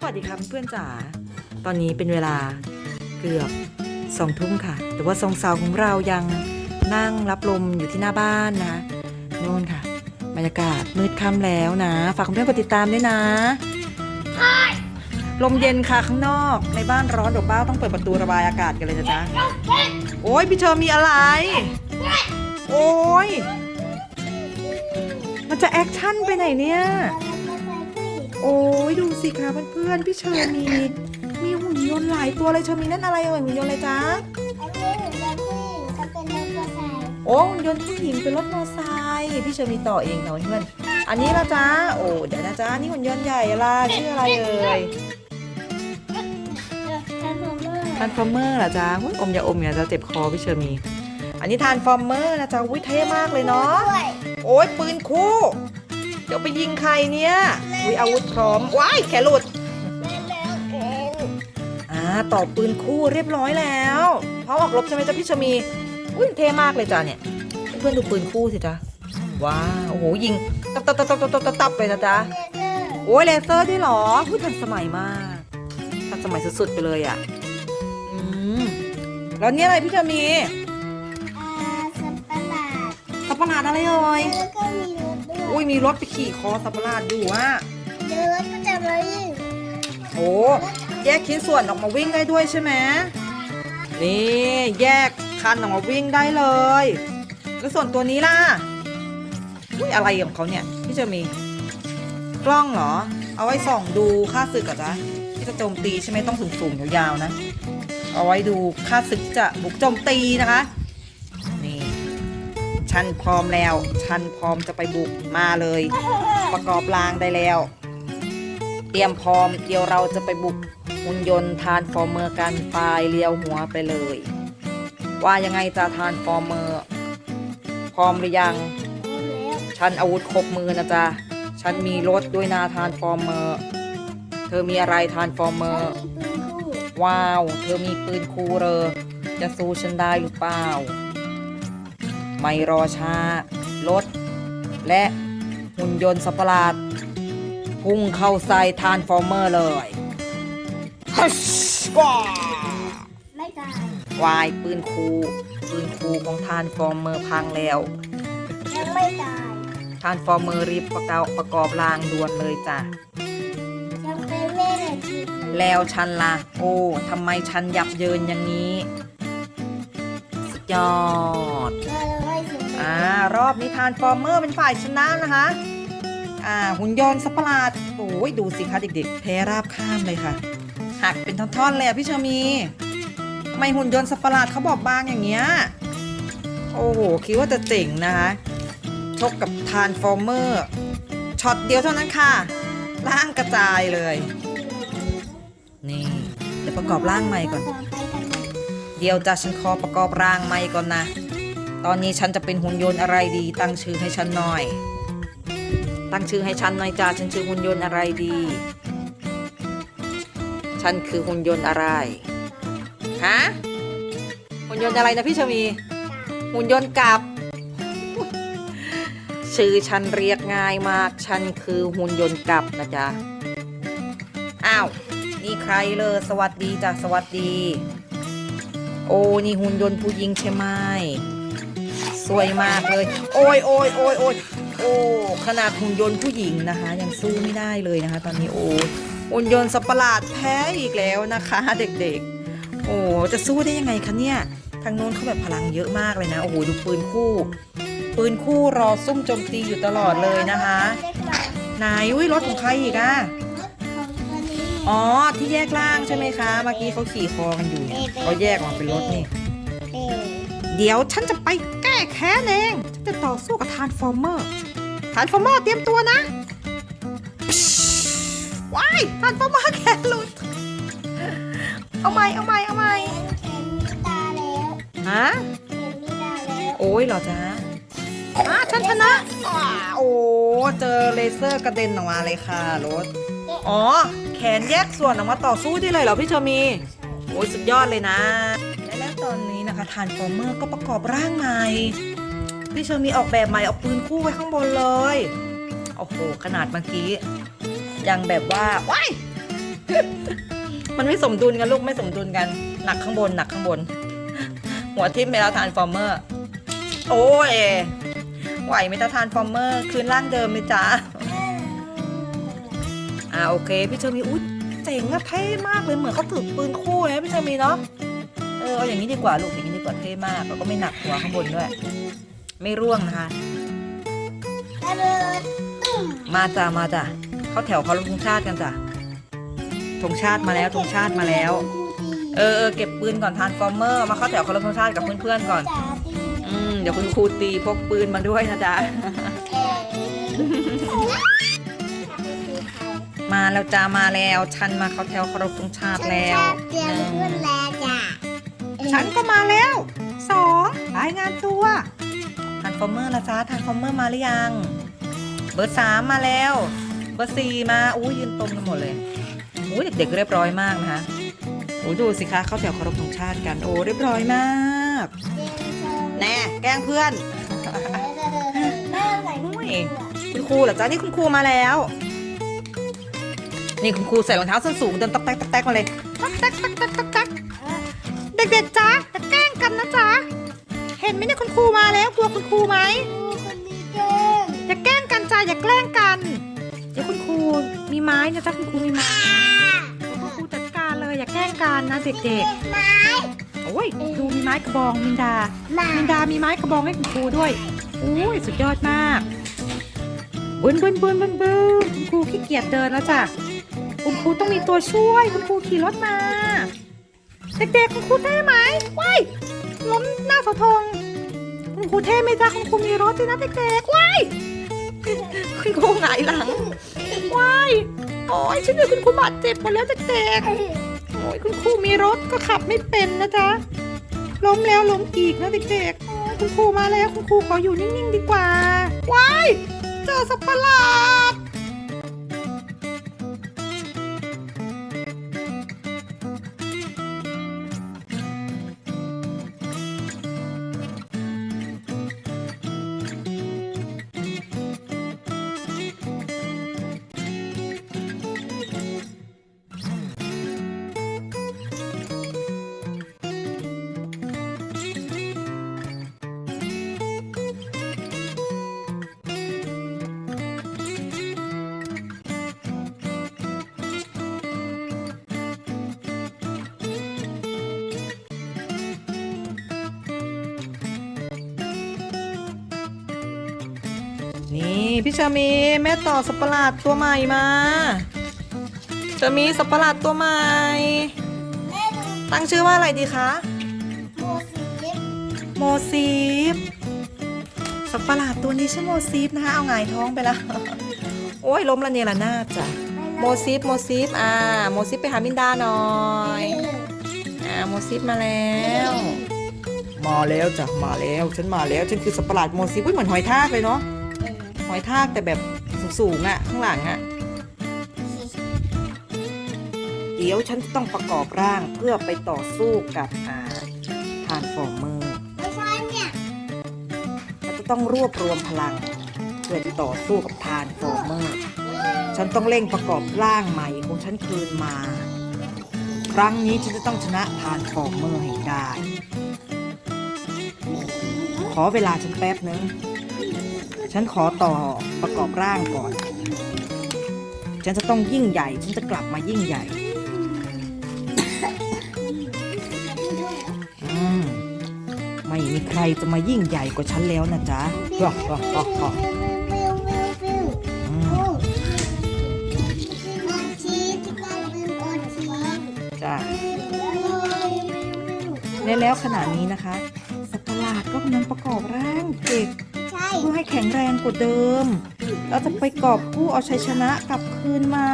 สวัสดีครับเพื่อนจ๋า ตอนนี้เป็นเวลาเกือบสองทุ่มค่ะ แต่ว่าสองสาวของเรายังนั่งรับลมอยู่ที่หน้าบ้านนะนู่นค่ะ บรรยากาศมืดค่ำแล้วนะ ฝากเพื่อนๆกดติดตามด้วยนะ ลมเย็นค่ะข้างนอก ในบ้านร้อนดี๋ยวบ้าต้องเปิดประตูระบายอากาศกันเลยนะจ๊ะ โอ้ยพี่เชอร์มีอะไร โอ้ยมันจะแอคชั่นไปไหนเนี่ย โอ้ยดูสิคะเพื่อนๆพี่เชอร์มี มีหุ่นยนต์หลายตัวเลยเชอร์มีนั่นอะไรเอ่ยหุ่นยนต์อะไรจ๊ะโอ้หุ่นยนต์ผู้หญิงเป็นรถมอเตอร์ไซค์พี่เชอร์มีต่อเองค่ะเพื่อนๆอันนี้ละจ๊ะโอ้เดี๋ยวนะจ๊ะนี่หุ่นยนต์ใหญ่ละชื่ออะไรเอ่ยทานฟอร์เมอร์เหรอจ๊ะอุ๊ยอมอย่าอมอย่าจะเจ็บคอพี่เชอร์มี อันนี้ทานฟอร์เมอร์นะจ๊ะวิเท่มากเลยเนาะโอ้ยปืนคู่ จะไปยิงใครเนี่ยวิอาวุธพร้อม ว้ายแคลุดอ่าต่อปืนคู่เรียบร้อยแล้วพร้อมออกรบใช่ไหมจ๊ะพี่ชมี อุ้ยเท่มากเลยจ้ะเนี่ย เพื่อนดูปืนคู่สิจ้ะว้าว โอ้โหยิง ตับตับตับตับตับตับตับเลนะจ๊ะ โอ้ยเลเซอร์ด้วยหรอพูดทันสมัยมากทันสมัยสุดๆไปเลยอะ อืม แล้วนี่อะไรพี่ชมีอ่าสับปะรดสับปะรดอะไรเอ่ยก็มี อุ้ยมีรถไปขี่คอสับประหลาดอยู่อะโอ้แยกชิ้นส่วนออกมาวิ่งได้ด้วยใช่ไหมนี่แยกคันออกมาวิ่งได้เลย แล้วส่วนตัวนี้ล่ะอุ้ยอะไรของเขาเนี่ยพี่จะมี กล้องเหรอ เอาไว้ส่องดูค่าศึกเหรอะจ๊ะที่จะโจมตีใช่ไหมต้องสูงๆยาวๆนะ เอาไว้ดูค่าศึกจะบุกโจมตีนะคะนี่ ฉันพร้อมแล้ว ฉันพร้อมจะไปบุกมาเลย ประกอบรางได้แล้ว เตรียมพร้อมเดี๋ยวเราจะไปบุกหุ่นยนต์ทานฟอร์เมอร์กันปลายเลี้ยวหัวไปเลย ว่ายังไงจะทานฟอร์เมอร์พร้อมหรือยัง ฉันอาวุธครบมือนะจ๊ะ ฉันมีรถด้วยนาทานฟอร์เมอร์ เธอมีอะไรทานฟอร์เมอร์ ว้าว เธอมีปืนคูเรอ จะสู้ฉันได้หรือเปล่า ไม่รอช้ารถ และหุ่นยนต์สัตว์ประหลาด พุ่งเข้าใส่ทานฟอร์เมอร์เลยฮัชว้าวายปืนคูปืนคูของทานฟอร์เมอร์พังแล้วทานฟอร์เมอร์รีบประกอบประกอบรางด่วนเลยจ้ะแล้วฉันล่ะ โอ้ทำไมฉันยับเยินอย่างนี้ สุดยอดอ่ารอบนี้ทานฟอร์เมอร์เป็นฝ่ายชนะนะคะ อ่า หุ่นยนต์สัตว์ปลาดโอ้ยดูสิคะเด็กๆแพ้ราบข้ามเลยค่ะ หักเป็นท่อนๆเลยพี่เชอมีไม่หุ่นยนต์สัตว์ปลาดเขาบอบบางอย่างเงี้ย โอ้โห คิดว่าจะเจ๋งนะคะ ชกกับทานฟอร์เมอร์ช็อตเดียวเท่านั้นค่ะ ร่างกระจายเลย นี่เดี๋ยวประกอบร่างใหม่ก่อน เดี๋ยวจะฉันขอประกอบร่างใหม่ก่อนนะ ตอนนี้ฉันจะเป็นหุ่นยนต์อะไรดี ตั้งชื่อให้ฉันหน่อย ตั้งชื่อให้ฉันหน่อยจ้าฉันชื่อหุ่นยนต์อะไรดี ฉันคือหุ่นยนต์อะไรฮะหุ่นยนต์อะไรนะพี่ชวีหุ่นยนต์กับ ชื่อฉันเรียกง่ายมาก ฉันคือหุ่นยนต์กับนะจ๊ะอ้าวนี่ใครเลยสวัสดีจ้ะสวัสดี โอ้นี่หุ่นยนต์ผู้หญิงใช่ไหม สวยมากเลย โอ้ยโอ้ยโอ้ยโอ้ยโอ้ขนาดหุ่นยนต์ผู้หญิงนะคะ ยังสู้ไม่ได้เลยนะคะ ตอนนี้โอ้หุ่นยนต์สัตว์ประหลาดแพ้อีกแล้วนะคะ เด็กๆ โอ้จะสู้ได้ยังไงคะเนี่ยทางโน้นเขาแบบพลังเยอะมากเลยนะโอ้โหดูปืนคู่ ปืนคู่รอซุ่มโจมตีอยู่ตลอดเลยนะคะไหนอุ้ยรถของใครอีกอะอ๋อที่แยกล่างใช่ไหมคะ เมื่อกี้เขาขี่คอกันอยู่เนี่ยเขาแยกออกมาเป็นรถนี่ เดี๋ยวฉันจะไปแก้แค้นเองฉันจะต่อสู้กับทานฟอร์เมอร์ทานฟอร์เมอร์เตรียมตัวนะว้ายทานฟอร์เมอร์แขนหลุดเอาใหม่เอาใหม่เอาใหม่ฮะโอ้ยเหรอจ๊ะอ่าฉันชนะอ่าโอ้เจอเลเซอร์กระเด็นออกมาเลยค่ะรถอ๋อ แขนแยกส่วนออกมาต่อสู้ได้เลยเหรอพี่เชอมี โอ้ยสุดยอดเลยนะ และแล้วตอนนี้ นะคะทานฟอร์เมอร์ก็ประกอบร่างใหม่ พี่เชอมีออกแบบใหม่เอาปืนคู่ไว้ข้างบนเลยโอ้โหขนาดเมื่อกี้ ยังแบบว่าว้ายมันไม่สมดุลกันลูกไม่สมดุลกัน หนักข้างบนหนักข้างบน หัวทิ่มไปแล้วทานฟอร์เมอร์ โอ้ยไหวไหมจ๊ะทานฟอร์เมอร์คืนร่างเดิมไหมจ๊ะอ่าโอเค พี่เชอมีอุ้ยเจ๋งอะเท่มากเลยเหมือนเขาถือปืนคู่เลยพี่เชอมีเนาะ ออเอาอย่างนี้ดีกว่าลูกอย่างนี้ดีกว่าเท่มากแล้วก็ไม่หนักหัวข้างบนด้วย ไม่ร่วงนะคะ มาจ้ะมาจ้ะเข้าแถวเคารพธงชาติกันจ้ะธงชาติมาแล้วธงชาติมาแล้ว เออเออเก็บปืนก่อนทานฟอร์เมอร์มาเข้าแถวเคารพธงชาติกับเพื่อนๆก่อน อืมเดี๋ยวคุณครูตีพกปืนมาด้วยนะจ๊ะมาแล้วจ้ามาแล้วฉันมาเข้าแถวเคารพธงชาติแล้วเตรียมขึ้นแล้ว ฉันก็มาแล้วสองรายงานตัวทานฟอร์เมอร์ละจ้าทานฟอร์เมอร์มาหรือยัง เบอร์สามมาแล้ว เบอร์สี่มาอู้ยืนตรงกันหมดเลยอู้เด็กๆเรียบร้อยมากนะคะโอ้ดูสิคะเข้าแถวเคารพธงชาติกันโอ้เรียบร้อยมากแน่แกล้งเพื่อนแม่ใส่อุ้ยคุณครูเหรอจ๊ะนี่คุณครูมาแล้ว นี่คุณครูใส่รองเท้าส้นสูงเดินตอกแตกตอกแตกมาเลยตอกแตกตอกแตกตอกแตก ด็กๆจ๊ะจะแกล้งกันนะจ๊ะเห็นไหมเนี่ยคุณครูมาแล้วกลัวคุณครูไหมคนมีเก่งอย่าแกล้งกันจ้ะอย่าแกล้งกัน เดี๋ยวคุณครูมีไม้นะจ๊ะคุณครูมีไม้เดี๋ยวคุณครูจัดการเลยอย่าแกล้งกันนะเด็กไม้ๆโอ้ยดูมีไม้กระบองมินดา ไม้มินดามีไม้กระบองให้คุณครูด้วยอุ้ยสุดยอดมากบึนบึนบึนบึนบึนคุณครูขี้เกียจเดินแล้วจ้ะคุณครูต้องมีตัวช่วยคุณครูขี่รถมา เด็กๆคุณครูเท่ไหมว้ายล้มหน้าเสาธงคุณครูเท่ไหมจ๊ะคุณครูมีรถด้วยนะเด็กๆว้ายคุณครูหงายหลังว้ายโอ้ยฉันเดี๋ยวคุณครูบาดเจ็บหมดแล้วเด็กๆโอ้ยคุณครูมีรถก็ขับไม่เป็นนะจ๊ะล้มแล้วล้มอีกนะเด็กๆโอ้ยคุณครูมาแล้วคุณครูขออยู่นิ่งๆดีกว่าว้ายเจอสัตว์ประหลาด พี่ชามีแม่ต่อสัตว์ประหลาดตัวใหม่มาจะมีสัตว์ประหลาดตัวใหม่ ตั้งชื่อว่าอะไรดีคะโมสีเล็บโมซีฟสัตว์ประหลาดตัวนี้ชื่อโมซีฟนะคะเอาหงายท้องไปแล้ว โอ้ยล้มละเนระนาดจ้ะโมซีฟโมซีฟอ่าโมซีฟไปหามินดาหน่อยอ่าโมซีฟมาแล้วมาแล้วจ้ะมาแล้วฉันมาแล้วฉันคือสัตว์ปะหลาดโมซีฟอุ๊ยเหมือนหอยทากเลยเนาะ หอยทากแต่แบบสูงๆอะ่ะ ข้างหลังอะ่ะ เดี๋ยวฉันต้องประกอบร่างเพื่อไปต่อสู้กับอ่าทานฟอร์เมอร์ไม่ใช่เนี่ยจะต้องรวบรวมพลังเพื่อจะต่อสู้กับทานฟอร์เมอร์ ฉันต้องเร่งประกอบร่างใหม่ของฉันคืนมา ครั้งนี้ฉันจะต้องชนะทานฟอร์เมอร์ให้ได้ ขอเวลาฉันแป๊บนึง ฉันขอต่อประกอบร่างก่อน ฉันจะต้องยิ่งใหญ่ ฉันจะกลับมายิ่งใหญ่อืมไม่มีใครจะมายิ่งใหญ่กว่าฉันแล้วนะจ๊ะฮ่าฮ่าฮ่าฮ่าฟิวฟิวฟิวอืมโอ้าชีสที่บ้านฟิวโอชีสจ้ะและแล้วขณะนี้นะคะ สัตว์ประหลาดก็กำลังประกอบร่างเด็ก เพื่อให้แข็งแรงกว่าเดิม เราจะไปกอบกู้เอาชัยชนะกลับคืนมา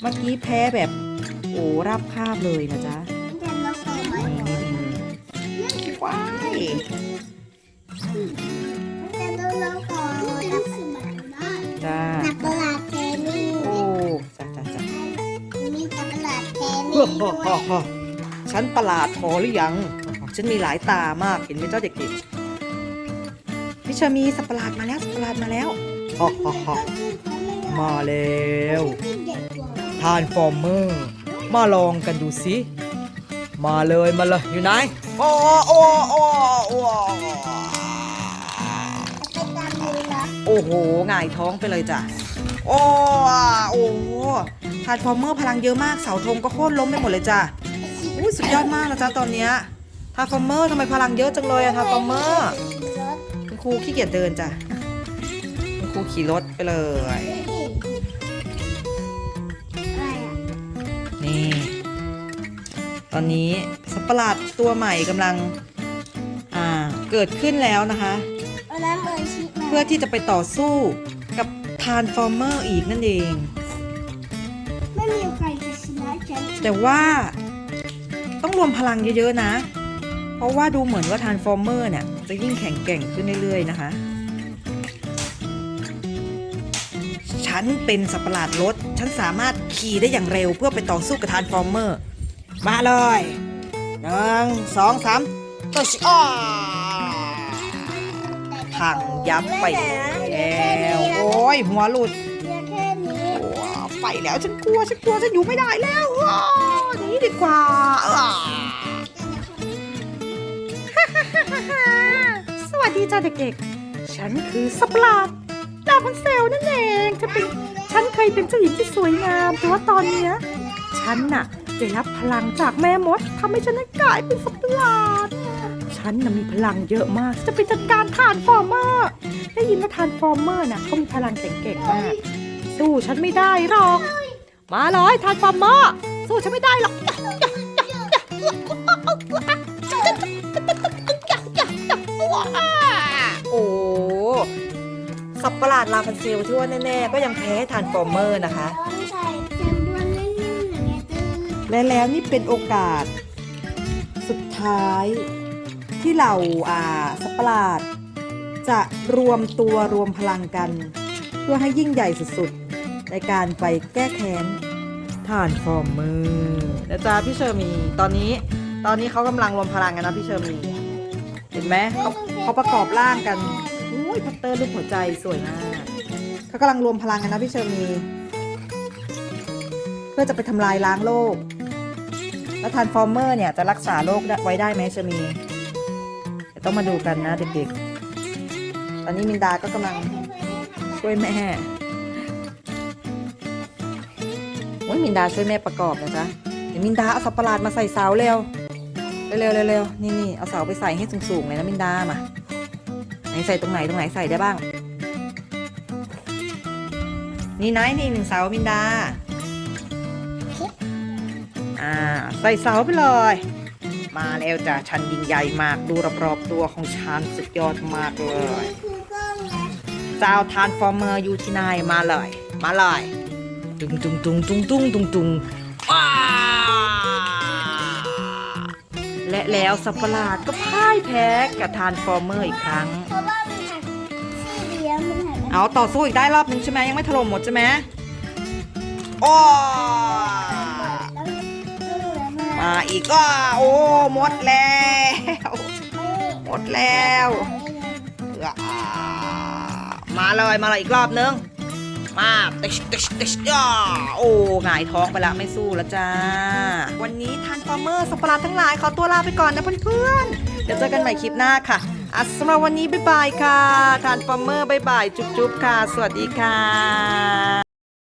เมื่อกี้แพ้แบบโอ้ราบคาบเลยนะจ๊ะแต่เราขอไม่นี่นี่นี่ว้ายแต่เราเราขอดับสมัยได้จ้าดับประหลาดเทมี่โอ้จ้าจ้าจ้ามีดับประหลาดเทมี่ฮ่าด้ฮ่าวยฮ่าฮ่าฉันประหลาดพอหรือยัง ฉันมีหลายตามากเห็นไหมเจ้าเด็กๆ พิชามีสัตว์ประหลาดมาแล้วสัตว์ประหลาดมาแล้วฮ่าฮ่าฮ่ามาแล้วเด็กกว่าทานฟอร์เมอร์ มาลองกันดูสิ มาเลยมาเลยอยู่ไหนโอ้โอ้โอ้โอ้จะไปตามมือนะโอ้โหหงายท้องไปเลยจ้ะโอ้โอ้ทานฟอร์เมอร์พลังเยอะมากเสาธงก็โค่นล้มไปหมดเลยจ้ะอุ้ยสุดยอดมากนะจ๊ะตอนเนี้ยทานฟอร์เมอร์ทำไมพลังเยอะจังเลยอะทานฟอร์เมอร์รถ คุณครูขี้เกียจเดินจ้ะคุณครูขี่รถไปเลยอะไรอะนี่ ตอนนี้สัตว์ประหลาดตัวใหม่กำลังอ่าเกิดขึ้นแล้วนะคะเอาน้ำเอ่ยชิมาเพื่อที่จะไปต่อสู้กับทานฟอร์เมอร์อีกนั่นเองไม่มีใครจะชนะฉันแต่ว่าต้องรวมพลังเยอะๆนะเพ ราะว่าดูเหมือนว่าทานฟอร์เมอร์เนี่ยจะยิ่งแข็งแกร่งขึ้นเรื่อยๆนะคะ ฉันเป็นสัตว์ประหลาดรถ ฉันสามารถขี่ได้อย่างเร็วเพื่อไปต่อสู้กับทานฟอร์เมอร์ มาเลยหนึ่งสองสามตัชอ้าพังยับไปแล้วโอ้ยหัวหลุดเพียงแค่นี้ว้าวไปแล้วฉันกลัวฉันกลัวฉันอยู่ไม่ได้แล้วหนีดีกว่า สวัสดีจ้าเด็กๆ ฉันคือสัตว์ปลาดดาบันเซลนั่นเองจะเป็นฉันเคยเป็นเจ้าหญิงที่สวยงามแต่ว่าตอนเนี้ยฉันน่ะได้รับพลังจากแม่มดทำให้ฉันกลายเป็นสัตว์ปลาดฉันน่ะมีพลังเยอะมาก จะไปจัดการทานฟอร์เมอร์ ได้ยินว่าทานฟอร์เมอร์น่ะเขามีพลังแข็งๆมาก สู้ฉันไม่ได้หรอก มาเลยทานฟอร์เมอร์ สู้ฉันไม่ได้หรอก สับประหลาดลาพันเซลที่ว่าแน่ๆ ก็ยังแพ้ทานฟอร์เมอร์นะคะใส่แซมบวนนิ่มๆอย่างเงี้ยตื้อและแล้วนี่เป็นโอกาส สุดท้ายที่เหล่าอ่าสัตว์ประหลาด จะรวมตัวรวมพลังกัน เพื่อให้ยิ่งใหญ่สุดๆ ในการไปแก้แค้นทานฟอร์เมอร์นะจ๊ะพี่เชอร์มีตอนนี้ตอนนี้เขากำลังรวมพลังกันนะพี่เชอร์มี เห็นไหมเขาเขาประกอบร่างกัน ยพัตเตอร์รูปหัวใจสวยมากเขากำลังรวมพลังกันนะพี่เชอร์มี เพื่อจะไปทำลายล้างโลก แล้วทานฟอร์เมอร์เนี่ยจะรักษาโรคไว้ได้ไหมเชอมีเดี๋ยวต้องมาดูกันนะเด็กๆ ตอนนี้มินดาก็กำลังช่วยแม่โอ้ยมินดาช่วยแม่ประกอบนะจ๊ะเดี๋ยวมินดาเอาสับประหลาดมาใส่เสาเร็ว เร็วๆเร็วนี่นี่เอาเสาไปใส่ให้สูงๆเลยนะมินดามา ไหนใส่ตรงไหนตรงไหนใส่ได้บ้าง นี่ไหนนี่หนึ่งเสามินดา อ่า ใส่เสาไปเลย มาแล้วจ้ะฉันยิงใหญ่มากดูรอบๆตัวของฉันสุดยอดมากเลยเจ้าทานฟอร์เมอร์อยู่ที่ไหนมาเลย มาเลย ตุงตุงตุงตุงตุงตุงตุง และแล้วสัตว์ประหลาดก็พ่ายแพ้กับทานฟอร์เมอร์อีกครั้ง เพราะว่ามันหักซี่เดียวมันหักเอาต่อสู้อีกได้รอบนึงใช่ไหมยังไม่ถล่มหมดใช่ไหมโอ้แล้วแล้วเหลือมามาอีกก็โอ้หมดแล้วไม่หมดแล้วอ่ามาเลยมาเลยอีกรอบนึง มาติชติชติชย่าโอ้หงายท้องไปละไม่สู้แล้วจ้า วันนี้ทานฟอร์เมอร์สัปประหลาดทั้งหลายขอตัวลาไปก่อนนะเพื่อนๆ เดี๋ยวเจอกันใหม่คลิปหน้าค่ะอะสำหรับวันนี้บ๊ายบายค่ะทานฟอร์เมอร์บ๊ายบายจุ๊บๆค่ะ สวัสดีค่ะ